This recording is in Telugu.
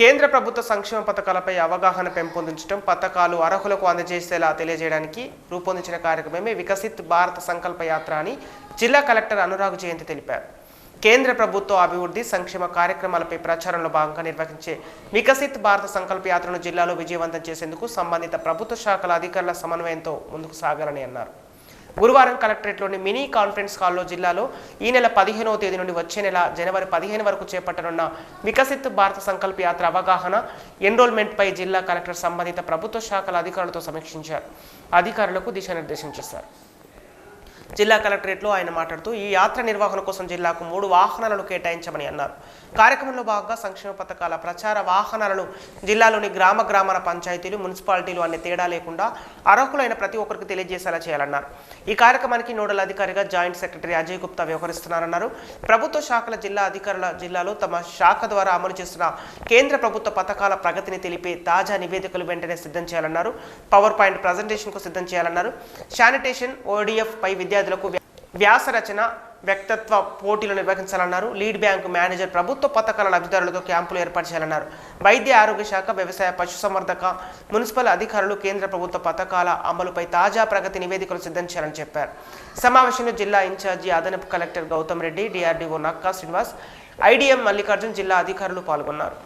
కేంద్ర ప్రభుత్వ సంక్షేమ పథకాలపై అవగాహన పెంపొందించడం పథకాలు అర్హులకు అందజేసేలా తెలియజేయడానికి రూపొందించిన కార్యక్రమమే వికసిత్ భారత సంకల్ప యాత్ర అని జిల్లా కలెక్టర్ అనురాగ్ జయంతి తెలిపారు. కేంద్ర ప్రభుత్వ అభివృద్ధి సంక్షేమ కార్యక్రమాలపై ప్రచారంలో భాగంగా నిర్వహించే వికసిత్ భారత సంకల్ప యాత్రను జిల్లాలో విజయవంతం చేసేందుకు సంబంధిత ప్రభుత్వ శాఖల అధికారుల సమన్వయంతో ముందుకు సాగాలని అన్నారు. గురువారం కలెక్టరేట్లోని మినీ కాన్ఫరెన్స్ హాల్లో జిల్లాలో ఈ నెల పదిహేనవ తేదీ నుండి వచ్చే నెల జనవరి పదిహేను వరకు చేపట్టనున్న వికసిత్ భారత సంకల్ప యాత్ర అవగాహన ఎన్రోల్మెంట్పై జిల్లా కలెక్టర్ సంబంధిత ప్రభుత్వ శాఖల అధికారులతో సమీక్షించారు. అధికారులకు దిశానిర్దేశం చేశారు. జిల్లా కలెక్టరేట్లో ఆయన మాట్లాడుతూ ఈ యాత్ర నిర్వహణ కోసం జిల్లాకు మూడు వాహనాలను కేటాయించమని అన్నారు. కార్యక్రమంలో భాగంగా సంక్షేమ పథకాల ప్రచార వాహనాలను జిల్లాలోని గ్రామ గ్రామాల పంచాయతీలు మున్సిపాలిటీలు అనే తేడా లేకుండా అర్హులైన ప్రతి ఒక్కరికి తెలియజేసేలా చేయాలన్నారు. ఈ కార్యక్రమానికి నోడల్ అధికారిగా జాయింట్ సెక్రటరీ అజయ్ గుప్తా వ్యవహరిస్తున్నారన్నారు. ప్రభుత్వ శాఖల జిల్లా అధికారుల జిల్లాలో తమ శాఖ ద్వారా అమలు చేస్తున్న కేంద్ర ప్రభుత్వ పథకాల ప్రగతిని తెలిపే తాజా నివేదికలు వెంటనే సిద్ధం చేయాలన్నారు. పవర్ పాయింట్ ప్రజెంటేషన్కు సిద్ధం చేయాలన్నారు. శానిటేషన్ ఓడిఎఫ్ పై విద్యార్థులకు వ్యాసరచన వ్యక్తిత్వ పోటీలు నిర్వహించాలన్నారు. లీడ్ బ్యాంకు మేనేజర్ ప్రభుత్వ పథకాల లబ్ధిదారులతో క్యాంపులు ఏర్పాటు చేయాలన్నారు. వైద్య ఆరోగ్య శాఖ వ్యవసాయ పశుసంవర్ధక మున్సిపల్ అధికారులు కేంద్ర ప్రభుత్వ పథకాల అమలుపై తాజా ప్రగతి నివేదికలు సిద్ధం చేయాలని చెప్పారు. సమావేశంలో జిల్లా ఇన్ఛార్జి అదనపు collector Gautam Reddy DRDO Nakka Srinivas IDM Mallikarjun జిల్లా అధికారులు పాల్గొన్నారు.